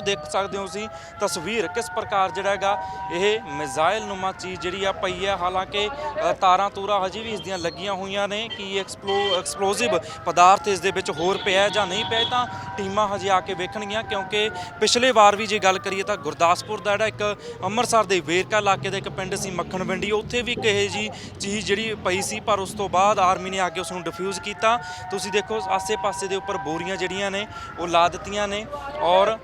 ਉਹ ਦੇਖ ਸਕਦੇ ਹੋ ਤੁਸੀਂ, ਤਸਵੀਰ ਕਿਸ ਪ੍ਰਕਾਰ ਜਿਹੜਾ ਹੈਗਾ ਇਹ ਮਿਜ਼ਾਈਲ ਨੁਮਾ ਚੀਜ਼ ਜਿਹੜੀ ਆ ਪਈ ਹੈ। ਹਾਲਾਂਕਿ ਤਾਰਾਂ ਤੂਰਾਂ ਹਜੇ ਵੀ ਇਸ ਦੀਆਂ ਲੱਗੀਆਂ ਹੋਈਆਂ ਨੇ ਕਿ ਐਕਸਪਲੋ, ਐਕਸਪਲੋਸਿਵ ਪਦਾਰਥ ਇਸ ਦੇ ਵਿੱਚ ਹੋਰ ਪਿਆ ਜਾਂ ਨਹੀਂ ਪਿਆ ਤਾਂ ਟੀਮਾਂ ਹਜੇ ਆ ਕੇ ਵੇਖਣਗੀਆਂ, ਕਿਉਂਕਿ ਪਿਛਲੇ ਵਾਰ ਵੀ ਜੇ ਗੱਲ ਕਰੀਏ ਤਾਂ ਗੁਰਦਾਸਪੁਰ ਦਾ ਜਿਹੜਾ ਇੱਕ ਅੰਮ੍ਰਿਤਸਰ ਦੇ ਵੇਰਕਾ ਇਲਾਕੇ ਦਾ ਇੱਕ ਪਿੰਡ ਸੀ ਮੱਖਣ ਵੰਡੀ ਉੱਥੇ ਵੀ ਕਹੇ ਜੀ ਚੀਜ਼ ਜਿਹੜੀ ਪਈ ਸੀ, ਪਰ ਉਸ ਤੋਂ ਬਾਅਦ ਆਰਮੀ ਨੇ ਆ ਕੇ ਉਸ ਨੂੰ ਡਿਫਿਊਜ਼ ਕੀਤਾ। ਤੁਸੀਂ ਦੇਖੋ, ਆਸੇ-ਪਾਸੇ ਦੇ ਉੱਪਰ ਬੋਰੀਆਂ ਜਿਹੜੀਆਂ ਨੇ, ਉਹ ਲਾ ਦਿੱਤੀਆਂ ਨੇ ਔਰ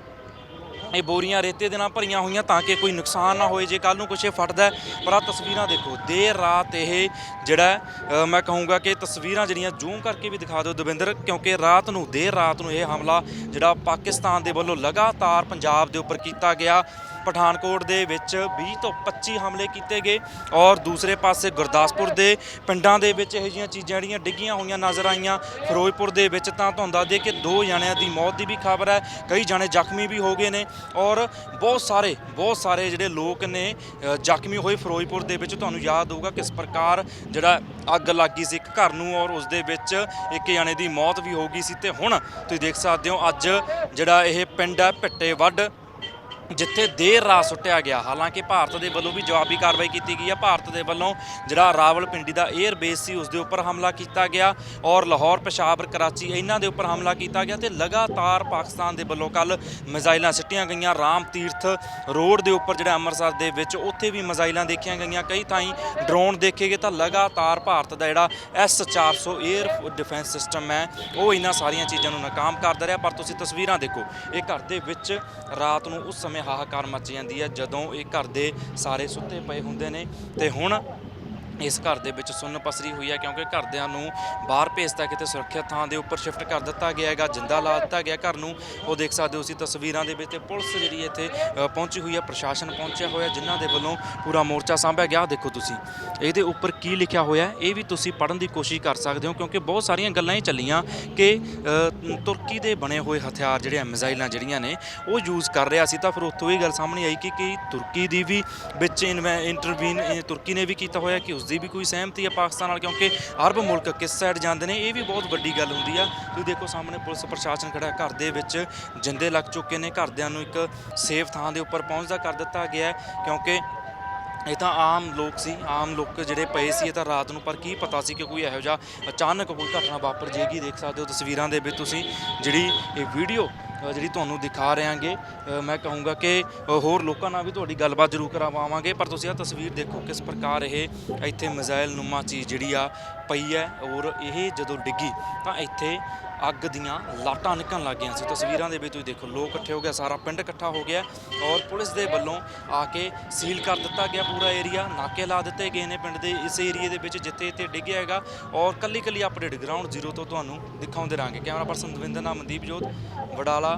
ਇਹ ਬੋਰੀਆਂ ਰੇਤੇ ਦੇ ਨਾਲ ਭਰੀਆਂ ਹੋਈਆਂ ਤਾਂ ਕਿ ਕੋਈ ਨੁਕਸਾਨ ਨਾ ਹੋਏ ਜੇ ਕੱਲ ਨੂੰ ਕੁਛ ਇਹ ਫਟਦਾ ਪਰ ਆ ਤਸਵੀਰਾਂ ਦੇਖੋ ਦੇਰ ਰਾਤ ਇਹ ਜਿਹੜਾ ਅ, ਮੈਂ ਕਹੂੰਗਾ ਕਿ ਤਸਵੀਰਾਂ ਜਿਹੜੀਆਂ ਜ਼ੂਮ ਕਰਕੇ ਵੀ ਦਿਖਾ ਦਿਓ ਦਵਿੰਦਰ ਕਿਉਂਕਿ ਰਾਤ ਨੂੰ ਦੇਰ ਰਾਤ ਨੂੰ ਇਹ ਹਮਲਾ ਜਿਹੜਾ ਪਾਕਿਸਤਾਨ ਦੇ ਵੱਲੋਂ ਲਗਾਤਾਰ ਪੰਜਾਬ ਦੇ ਉੱਪਰ ਕੀਤਾ ਗਿਆ। ਪਠਾਨਕੋਟ ਦੇ ਵਿੱਚ 20 ਤੋਂ 25 ਹਮਲੇ ਕੀਤੇ ਗਏ ਔਰ ਦੂਸਰੇ ਪਾਸੇ ਗੁਰਦਾਸਪੁਰ ਦੇ ਪਿੰਡਾਂ ਦੇ ਵਿੱਚ ਇਹੋ ਜਿਹੀਆਂ ਚੀਜ਼ਾਂ ਜਿਹੜੀਆਂ ਡਿੱਗੀਆਂ ਹੋਈਆਂ ਨਜ਼ਰ ਆਈਆਂ। ਫਿਰੋਜ਼ਪੁਰ ਦੇ ਵਿੱਚ ਤਾਂ ਤੁਹਾਨੂੰ ਦੱਸ ਦੇ ਕਿ ਦੋ ਜਣਿਆਂ ਦੀ ਮੌਤ ਦੀ ਵੀ ਖਬਰ ਹੈ। ਕਈ ਜਣੇ ਜ਼ਖਮੀ ਵੀ ਹੋ ਗਏ ਨੇ ਔਰ ਬਹੁਤ ਸਾਰੇ ਬਹੁਤ ਸਾਰੇ ਜਿਹੜੇ ਲੋਕ ਨੇ ਜ਼ਖਮੀ ਹੋਏ ਫਿਰੋਜ਼ਪੁਰ ਦੇ ਵਿੱਚ। ਤੁਹਾਨੂੰ ਯਾਦ ਹੋਊਗਾ ਕਿਸ ਪ੍ਰਕਾਰ ਜਿਹੜਾ ਅੱਗ ਲੱਗੀ ਸੀ ਇੱਕ ਘਰ ਨੂੰ ਔਰ ਉਸ ਦੇ ਵਿੱਚ ਇੱਕ ਜਣੇ ਦੀ ਮੌਤ ਵੀ ਹੋ ਗਈ ਸੀ। ਤੇ ਹੁਣ ਤੁਸੀਂ ਦੇਖ ਸਕਦੇ ਹੋ ਅੱਜ ਜਿਹੜਾ ਇਹ ਪਿੰਡ ਹੈ ਭਿੱਟੇ ਵੱਡ ਜਿੱਥੇ ਦੇਰ ਰਾਤ ਸੁੱਟਿਆ ਗਿਆ। ਹਾਲਾਂਕਿ ਭਾਰਤ ਦੇ ਵੱਲੋਂ ਵੀ ਜਵਾਬੀ ਕਾਰਵਾਈ ਕੀਤੀ ਗਈ ਹੈ ਭਾਰਤ ਦੇ ਵੱਲੋਂ ਜਿਹੜਾ ਰਾਵਲਪਿੰਡੀ ਦਾ 에ਅਰ ਬੇਸ ਸੀ ਉਸ ਦੇ ਉੱਪਰ ਹਮਲਾ ਕੀਤਾ ਗਿਆ ਔਰ ਲਾਹੌਰ, ਪਸ਼ਾਵਰ, ਕਰਾਚੀ ਇਹਨਾਂ ਦੇ ਉੱਪਰ ਹਮਲਾ ਕੀਤਾ ਗਿਆ ਤੇ ਲਗਾਤਾਰ ਪਾਕਿਸਤਾਨ ਦੇ ਵੱਲੋਂ ਕੱਲ ਮਿਜ਼ਾਈਲਾਂ ਸਿੱਟੀਆਂ ਗਈਆਂ। ਰਾਮ ਤੀਰਥ ਰੋਡ ਦੇ ਉੱਪਰ ਜਿਹੜਾ ਅੰਮ੍ਰਿਤਸਰ ਦੇ ਵਿੱਚ ਉੱਥੇ ਵੀ ਮਿਜ਼ਾਈਲਾਂ ਦੇਖੀਆਂ ਗਈਆਂ। ਕਈ ਥਾਈਂ ਡਰੋਨ ਦੇਖੇ ਗਏ ਤਾਂ ਲਗਾਤਾਰ ਭਾਰਤ ਦਾ ਜਿਹੜਾ S400 에ਅਰ ਡਿਫੈਂਸ ਸਿਸਟਮ ਹੈ, ਉਹ ਇਹਨਾਂ ਸਾਰੀਆਂ ਚੀਜ਼ਾਂ ਨੂੰ ਨਾਕਾਮ ਕਰਦਾ ਰਿਹਾ। ਪਰ ਤੁਸੀਂ ਤਸਵੀਰਾਂ ਦੇਖੋ, ਇਹ ਘਰ ਦੇ ਵਿੱਚ ਰਾਤ ਨੂੰ ਉਸ ਸਮੇਂ ਹਾਹਾਕਾਰ ਮਚ ਜਾਂਦੀ ਹੈ ਜਦੋਂ ਇਹ ਘਰ ਦੇ ਸਾਰੇ ਸੁੱਤੇ ਪਏ ਹੁੰਦੇ ਨੇ। ਤੇ ਹੁਣ ਇਸ ਘਰ ਦੇ ਵਿੱਚ ਸੁੰਨ ਪਸਰੀ ਹੋਈ ਹੈ ਕਿਉਂਕਿ ਘਰਦਿਆਂ ਨੂੰ ਬਾਹਰ ਭੇਜਤਾ ਕਿਤੇ ਸੁਰੱਖਿਅਤ ਥਾਂ ਦੇ ਉੱਪਰ ਸ਼ਿਫਟ ਕਰ ਦਿੱਤਾ ਗਿਆ ਹੈਗਾ, ਜਿੰਦਾ ਲਾ ਦਿੱਤਾ ਗਿਆ ਘਰ ਨੂੰ। ਉਹ ਦੇਖ ਸਕਦੇ ਹੋ ਤੁਸੀਂ ਤਸਵੀਰਾਂ ਦੇ ਵਿੱਚ ਤੇ ਪੁਲਿਸ ਜਿਹੜੀ ਇੱਥੇ ਪਹੁੰਚੀ ਹੋਈ ਹੈ, ਪ੍ਰਸ਼ਾਸਨ ਪਹੁੰਚਿਆ ਹੋਇਆ, ਜਿਨ੍ਹਾਂ ਦੇ ਵੱਲੋਂ ਪੂਰਾ ਮੋਰਚਾ ਸਾਂਭਿਆ ਗਿਆ। ਦੇਖੋ ਤੁਸੀਂ, ਇਹਦੇ ਉੱਪਰ ਕੀ ਲਿਖਿਆ ਹੋਇਆ ਇਹ ਵੀ ਤੁਸੀਂ ਪੜ੍ਹਨ ਦੀ ਕੋਸ਼ਿਸ਼ ਕਰ ਸਕਦੇ ਹੋ ਕਿਉਂਕਿ ਬਹੁਤ ਸਾਰੀਆਂ ਗੱਲਾਂ ਹੀ ਚੱਲੀਆਂ ਕਿ ਤੁਰਕੀ ਦੇ ਬਣੇ ਹੋਏ ਹਥਿਆਰ ਜਿਹੜੇ ਆ, ਮਿਜ਼ਾਈਲਾਂ ਜਿਹੜੀਆਂ ਨੇ, ਉਹ ਯੂਜ਼ ਕਰ ਰਿਹਾ ਸੀ। ਤਾਂ ਫਿਰ ਉੱਥੋਂ ਇਹ ਗੱਲ ਸਾਹਮਣੇ ਆਈ ਕਿ, ਕੀ ਤੁਰਕੀ ਦੀ ਵੀ ਵਿੱਚ ਇੰਟਰਵੀਨ ਤੁਰਕੀ ਨੇ ਵੀ ਕੀਤਾ ਹੋਇਆ ਕਿ ਉਸ ਦੀ ਵੀ ਕੋਈ ਸਹਿਮਤੀ ਹੈ ਪਾਕਿਸਤਾਨ ਨਾਲ, ਕਿਉਂਕਿ ਅਰਬ ਮੁਲਕ ਕਿਸ ਸਾਈਡ ਜਾਂਦੇ ਨੇ, ਇਹ ਵੀ ਬਹੁਤ ਵੱਡੀ ਗੱਲ ਹੁੰਦੀ ਆ। ਤੁਸੀਂ ਦੇਖੋ ਸਾਹਮਣੇ ਪੁਲਿਸ ਪ੍ਰਸ਼ਾਸਨ ਖੜਾ ਘਰ ਦੇ ਵਿੱਚ, ਜਿੰਦੇ ਲੱਗ ਚੁੱਕੇ ਨੇ, ਘਰਦਿਆਂ ਨੂੰ ਇੱਕ ਸੇਫ ਥਾਂ ਦੇ ਉੱਪਰ ਪਹੁੰਚਦਾ ਕਰ ਦਿੱਤਾ ਗਿਆ ਕਿਉਂਕਿ ਇਹ ਤਾਂ ਆਮ ਲੋਕ ਸੀ, ਆਮ ਲੋਕ ਜਿਹੜੇ ਪਏ ਸੀ, ਇਹ ਤਾਂ ਰਾਤ ਨੂੰ, ਪਰ ਕੀ ਪਤਾ ਸੀ ਕਿ ਕੋਈ ਇਹੋ ਜਿਹਾ ਅਚਾਨਕ ਕੋਈ ਘਟਨਾ ਵਾਪਰ ਜੇਗੀ ਦੇਖ ਸਕਦੇ ਹੋ ਤਸਵੀਰਾਂ ਦੇ ਵਿੱਚ ਤੁਸੀਂ, ਜਿਹੜੀ ਇਹ ਵੀਡੀਓ ਜਿਹੜੀ ਤੁਹਾਨੂੰ ਦਿਖਾ ਰਹਾਂਗੇ। ਮੈਂ ਕਹੂੰਗਾ ਕਿ ਹੋਰ ਲੋਕਾਂ ਨਾਲ ਵੀ ਤੁਹਾਡੀ ਗੱਲਬਾਤ ਜ਼ਰੂਰ ਕਰਵਾਵਾਂਗੇ, ਪਰ ਤੁਸੀਂ ਇਹ ਤਸਵੀਰ ਦੇਖੋ ਕਿਸ ਪ੍ਰਕਾਰ ਇਹ ਇੱਥੇ ਮਿਜ਼ਾਈਲ ਨੁਮਾ ਚੀਜ਼ ਜਿਹੜੀ ਆ ਪਈ ਹੈ, ਔਰ ਇਹ ਜਦੋਂ ਡਿੱਗੀ, ਤਾਂ ਇੱਥੇ ਅੱਗ ਦੀਆਂ ਲਾਟਾਂ ਨਿਕਲਣ ਲੱਗ ਗਈਆਂ ਸੀ। ਤਸਵੀਰਾਂ ਦੇ ਵਿੱਚ ਤੁਸੀਂ ਦੇਖੋ, ਲੋਕ ਇਕੱਠੇ ਹੋ ਗਿਆ ਸਾਰਾ ਪਿੰਡ ਇਕੱਠਾ ਹੋ ਗਿਆ ਔਰ ਪੁਲਿਸ ਦੇ ਵੱਲੋਂ ਆ ਕੇ ਸੀਲ ਕਰ ਦਿੱਤਾ ਗਿਆ ਪੂਰਾ ਏਰੀਆ, ਨਾਕੇ ਲਾ ਦਿੱਤੇ ਗਏ ਨੇ ਪਿੰਡ ਦੇ ਇਸ ਏਰੀਏ ਦੇ ਵਿੱਚ ਜਿੱਥੇ ਇੱਥੇ ਡਿੱਗਿਆ ਹੈਗਾ ਔਰ ਕੱਲੀ ਕੱਲੀ ਅਪਡੇਟ ਗਰਾਊਂਡ ਜ਼ੀਰੋ ਤੋਂ ਤੁਹਾਨੂੰ ਦਿਖਾਉਂਦੇ ਰਾਂਗੇ ਕੈਮਰਾ ਪਰਸਨ ਦਵਿੰਦਰ ਨਾਮ, ਮਨਦੀਪ ਜੋਤ, ਵਡਾਲਾ